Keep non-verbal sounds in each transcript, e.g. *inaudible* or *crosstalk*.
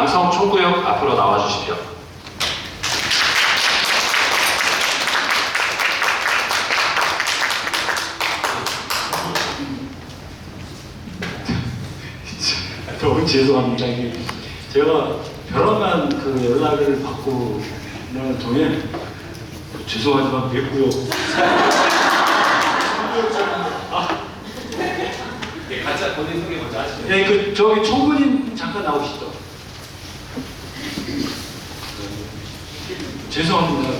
남성 총구역 앞으로 나와 주십시오. *laughs* 너무 죄송합니다. 이게 제가 벼랑한 그 연락을 받고 는 통에 죄송하지만 뵙고요. 네, 같이 본인 소개 먼저 하시죠. 네, 그 저기 총무님 잠깐 나오시죠. 죄송합니다.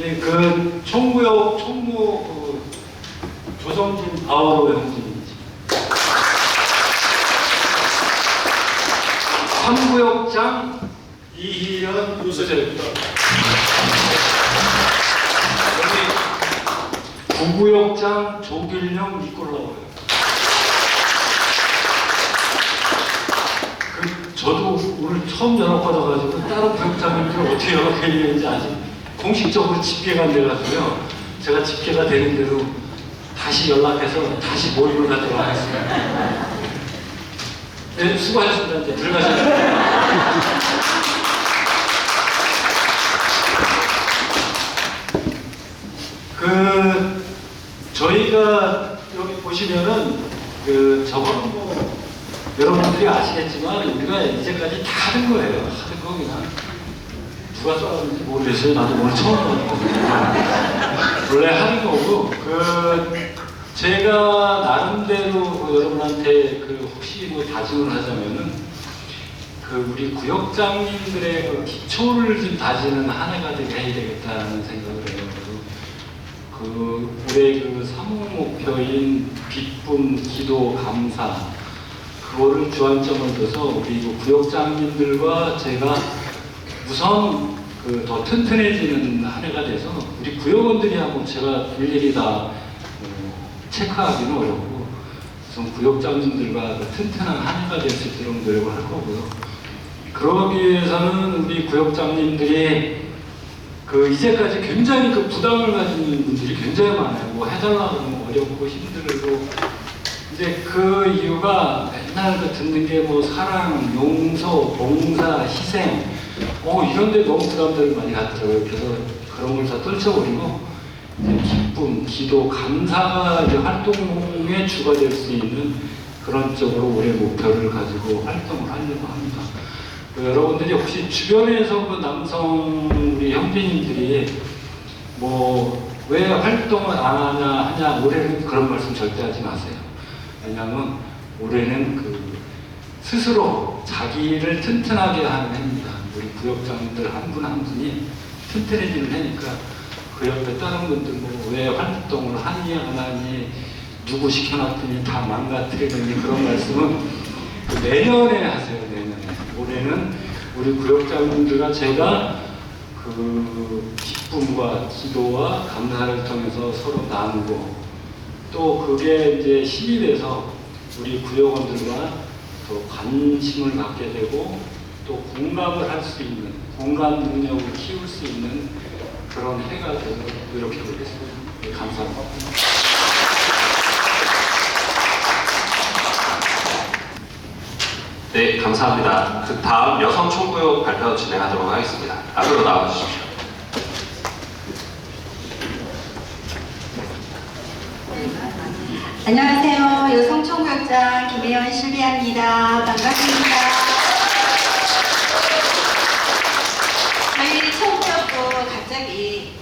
예, 그 총무역 총무 그 조성진 바오로 형님이지. 삼구역장 이희연 유수재입니다. 여기 구구역장 조길령 니콜라오요. 그 저도 오늘 처음 연락 받아가지고 다른 부역장님들 어떻게 연락해야 되는지 아직 공식적으로 집계가 안 돼가지고요. 제가 집계가 되는 대로 다시 연락해서 다시 모임을 갖도록 하겠습니다. 네, 수고하셨습니다. 들어가셔도 그 저희가 여기 보시면은 그 저거는 뭐 아시겠지만 우리가 이제까지 다 하는 거예요. 하는 거 그냥 누가 써왔는지 모르겠어요. 나도 오늘 처음 봤거든요. 원래 하는 거고 그 제가 나름대로 그 여러분한테 그 혹시 뭐 다짐을 하자면은 그 우리 구역장님들의 그 기초를 좀 다지는 한 해가 되게 되겠다는 생각을 해요. 그 올해 그 사무 목표인 기쁨, 기도, 감사 그거를 주안점을 둬서 우리 그 구역장님들과 제가 우선 그 더 튼튼해지는 한 해가 돼서 우리 구역원들이 하고 제가 일일이 다 어, 체크하기는 어렵고 우선 구역장님들과 그 튼튼한 한 해가 될 수 있도록 노력을 할 거고요. 그러기 위해서는 우리 구역장님들이 그 이제까지 굉장히 그 부담을 가지는 분들이 굉장히 많아요. 뭐 해달라고 하면 어렵고 힘들고 이제 그 이유가 맨날 그 듣는 게 뭐 사랑, 용서, 봉사, 희생 어 이런데 너무 부담들을 많이 갖더라고요. 그래서 그런 걸 다 떨쳐버리고 기쁨, 기도, 감사가 이제 활동의 주가 될 수 있는 그런 쪽으로 올해 목표를 가지고 활동을 하려고 합니다. 그 여러분들이 혹시 주변에서 그 남성 우리 형제님들이 뭐 왜 활동을 안 하냐 하냐 올해는 그런 말씀 절대 하지 마세요. 왜냐하면 올해는 그 스스로 자기를 튼튼하게 하는 해입니다. 우리 구역장님들 한 분 한 분이 튼튼해지는 해니까 그 옆에 다른 분들 뭐 왜 활동을 하니 안 하니 누구 시켜놨더니 다 망가뜨리더니 그런 말씀은 그 내년에 하세요 내년에 올해는 우리 구역장님들과 제가 그 기쁨과 기도와 감사를 통해서 서로 나누고 또 그게 이제 힘이 돼서 우리 구역원들과 더 관심을 갖게 되고 또 공감을 할 수 있는 공감 능력을 키울 수 있는 그런 해가 되도록 노력해 보겠습니다. 네, 감사합니다. 네, 감사합니다. 그 다음 여성 총구역 발표 진행하도록 하겠습니다. 앞으로 나와 주십시오. 안녕하세요. 여성총각장 김혜연 실비합니다. 반갑습니다. 저희 총구역도 갑자기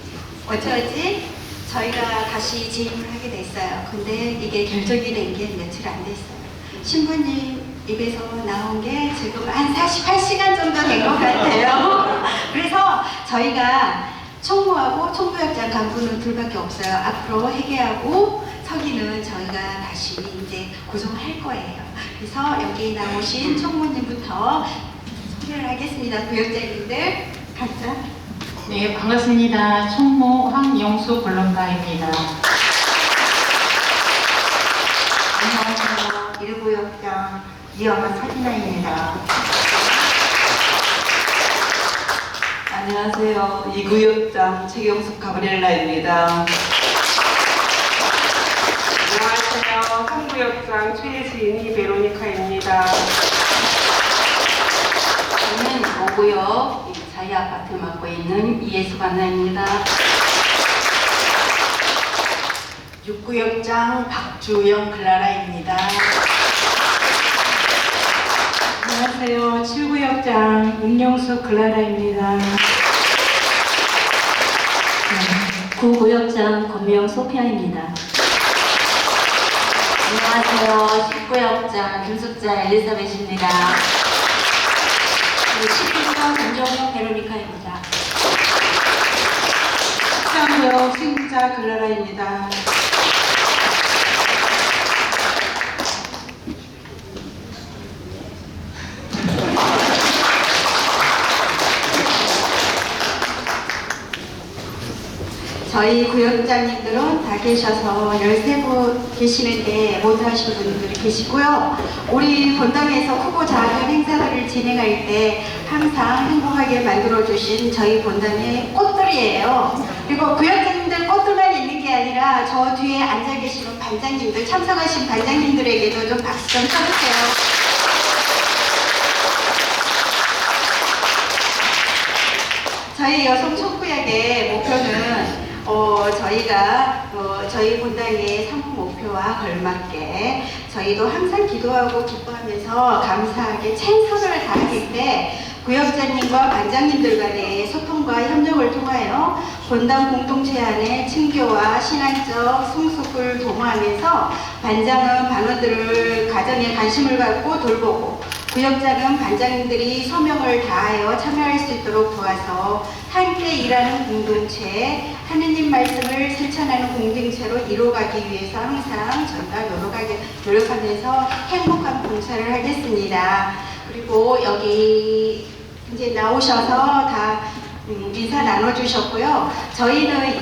어쩌지? 저희가 다시 재임을 하게 됐어요. 근데 이게 결정이 된 게 며칠 안 됐어요. 신부님 입에서 나온 게 지금 한 48시간 정도 된 것 같아요. *laughs* 그래서 저희가 총무하고 총무역장 간부는 둘밖에 없어요. 앞으로 회계하고 서기는 저희가 다시 이제 구성할 거예요. 그래서 여기 나오신 총무님부터 소개를 하겠습니다. 구역장님들 각자. 네, 반갑습니다. 총무 황영수 본론가입니다. 안녕하세요. 일구역장 이영아 사진아입니다. 안녕하세요. 이구역장 최경숙 가브리엘라입니다. 안녕하세요. 한구역 구역장 최지은이 베로니카입니다. 저는 5구역 자이 아파트 맡고 있는 이예수관나입니다. 6구역장 박주영 클라라입니다. 안녕하세요. 7구역장 윤영수 클라라입니다. 9구역장 권명 소피아입니다. 안녕하세요. 10구역장 김숙자 엘리사벳입니다. 11구역 김정현 베로니카입니다. 13구역 신자 클라라입니다. 저희 구역장님들은 다 계셔서 13분 계시는데 못 하신 분들이 계시고요. 우리 본당에서 크고 작은 행사들을 진행할 때 항상 행복하게 만들어주신 저희 본당의 꽃들이에요. 그리고 구역장님들 꽃들만 있는 게 아니라 저 뒤에 앉아 계시는 반장님들, 참석하신 반장님들에게도 좀 박수 좀 쳐주세요. 저희 여성 촉구약의 목표는 어, 저희가 어, 저희 본당의 상품 목표와 걸맞게 저희도 항상 기도하고 기뻐하면서 감사하게 최선을 다하기 때 구역장님과 반장님들 간의 소통과 협력을 통하여 본당 공동체 안에 친교와 신앙적 성숙을 도모하면서 반장은 반원들을 가정에 관심을 갖고 돌보고 구역장은 반장님들이 소명을 다하여 참여할 수 있도록 도와서 함께 일하는 공동체, 하느님 말씀을 실천하는 공동체로 이루어가기 위해서 항상 저희가 노력하게, 노력하면서 행복한 봉사를 하겠습니다. 그리고 여기 이제 나오셔서 다 음, 인사 나눠주셨고요. 저희는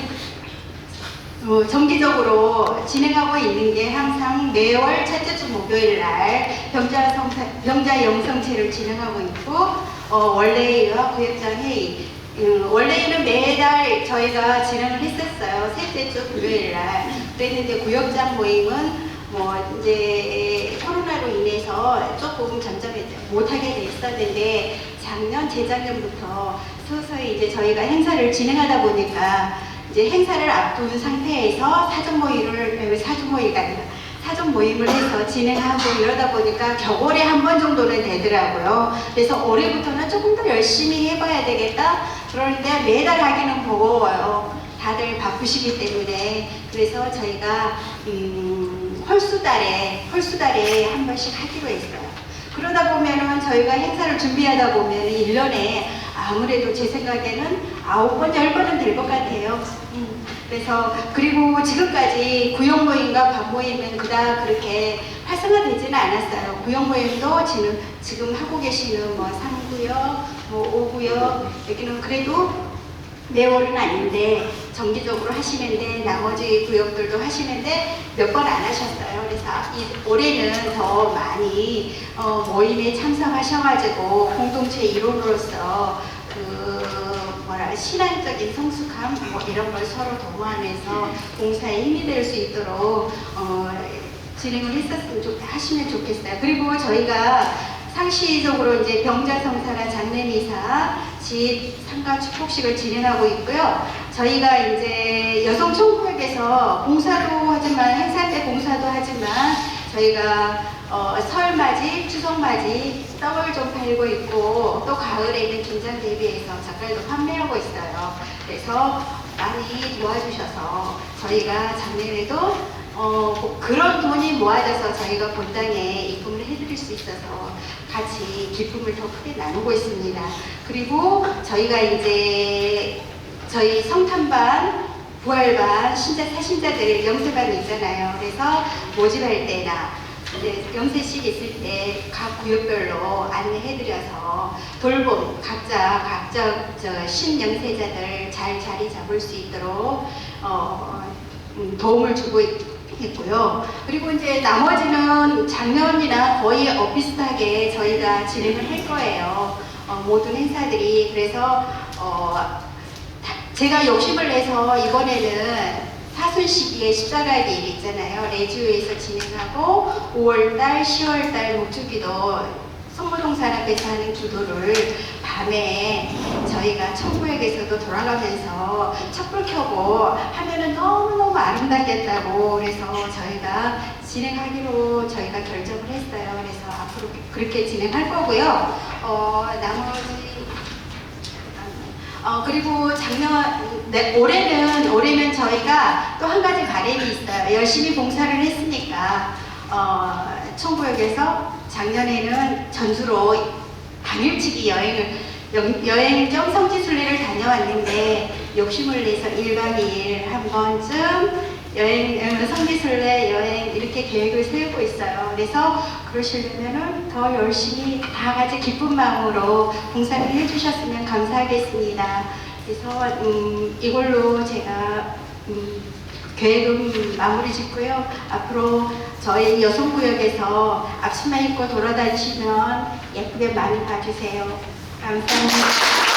어, 정기적으로 진행하고 있는 게 항상 매월 첫째 주 목요일 날 병자, 성사, 병자 영성체를 진행하고 있고 어, 원래와 구역장 회의 음, 원래는 매달 저희가 진행을 했었어요. 셋째 주 금요일 날. 그랬는데 구역장 모임은 뭐 이제 코로나로 인해서 조금 점점 못하게 됐었는데 작년, 재작년부터 서서히 이제 저희가 행사를 진행하다 보니까 이제 행사를 앞둔 상태에서 사전 모임을, 사전 모임이 아니라 사전 모임을 해서 진행하고 이러다 보니까 겨울에 한 번 정도는 되더라고요. 그래서 올해부터는 조금 더 열심히 해봐야 되겠다. 그러는데 매달 하기는 버거워요. 다들 바쁘시기 때문에 그래서 저희가 음, 헐수달에 헐수달에 한 번씩 하기로 했어요. 그러다 보면은 저희가 행사를 준비하다 보면 1년에 아무래도 제 생각에는 아홉 번, 열 번은 될 것 같아요. 음, 그래서 그리고 지금까지 구역 모임과 반 모임은 그닥 그렇게 활성화되지는 않았어요. 구역 모임도 지금, 지금 하고 계시는 뭐 3구역, 뭐 5구역 여기는 그래도 매월은 아닌데 정기적으로 하시는데 나머지 구역들도 하시는데 몇 번 안 하셨어요. 그래서 이, 올해는 더 많이 어, 모임에 참석하셔가지고 공동체 일원으로서 그 신앙적인 성숙함 뭐 이런 걸 서로 도모하면서 봉사에 힘이 될 수 있도록 어, 진행을 했었으면 좋, 하시면 좋겠어요. 그리고 저희가 상시적으로 이제 병자성사나 장례미사 집 상가 축복식을 진행하고 있고요. 저희가 이제 여성 총구역에서 봉사도 하지만 행사 때 봉사도 하지만 저희가 어, 설맞이, 추석맞이 떡을 좀 팔고 있고 또 가을에는 김장 대비해서 젓갈도 판매하고 있어요. 그래서 많이 도와주셔서 저희가 작년에도 어, 뭐 그런 돈이 모아져서 저희가 본당에 입금을 해드릴 수 있어서 같이 기쁨을 더 크게 나누고 있습니다. 그리고 저희가 이제 저희 성탄반, 부활반, 신자 사신자들 영세반이 있잖아요. 그래서 모집할 때나 이제 영세식 있을 때 각 구역별로 안내해드려서 돌봄 각자 각자 저 신영세자들 잘 자리 잡을 수 있도록 어, 음, 도움을 주고 있, 있고요. 그리고 이제 나머지는 작년이나 거의 어, 비슷하게 저희가 진행을 할 거예요. 어, 모든 행사들이 그래서 어, 다- 제가 욕심을 내서 이번에는 사순 시기에 십자가의 일 있잖아요. 레주에서 진행하고 5월달, 10월달 목주기도 성모동산 앞에서 하는 기도를 밤에 저희가 천구역에서도 돌아가면서 촛불 켜고 하면은 너무너무 아름다겠다고 그래서 저희가 진행하기로 저희가 결정을 했어요. 그래서 앞으로 그렇게 진행할 거고요. 어, 나머지 어, 그리고 작년, 네, 올해는, 올해는 저희가 또 한 가지 바람이 있어요. 열심히 봉사를 했으니까, 어, 청구역에서 작년에는 전주로 당일치기 여행을, 여- 여행점 성지순례를 다녀왔는데, 욕심을 내서 1박 2일 한 번쯤 여행, 어, 성지순례 여행 이렇게 계획을 세우고 있어요. 그래서 그러시려면은 더 열심히 다 같이 기쁜 마음으로 봉사를 해주셨으면 감사하겠습니다. 그래서 음, 이걸로 제가 음, 계획은 마무리 짓고요. 앞으로 저희 여성구역에서 앞치마 입고 돌아다니시면 예쁘게 많이 봐주세요. 감사합니다.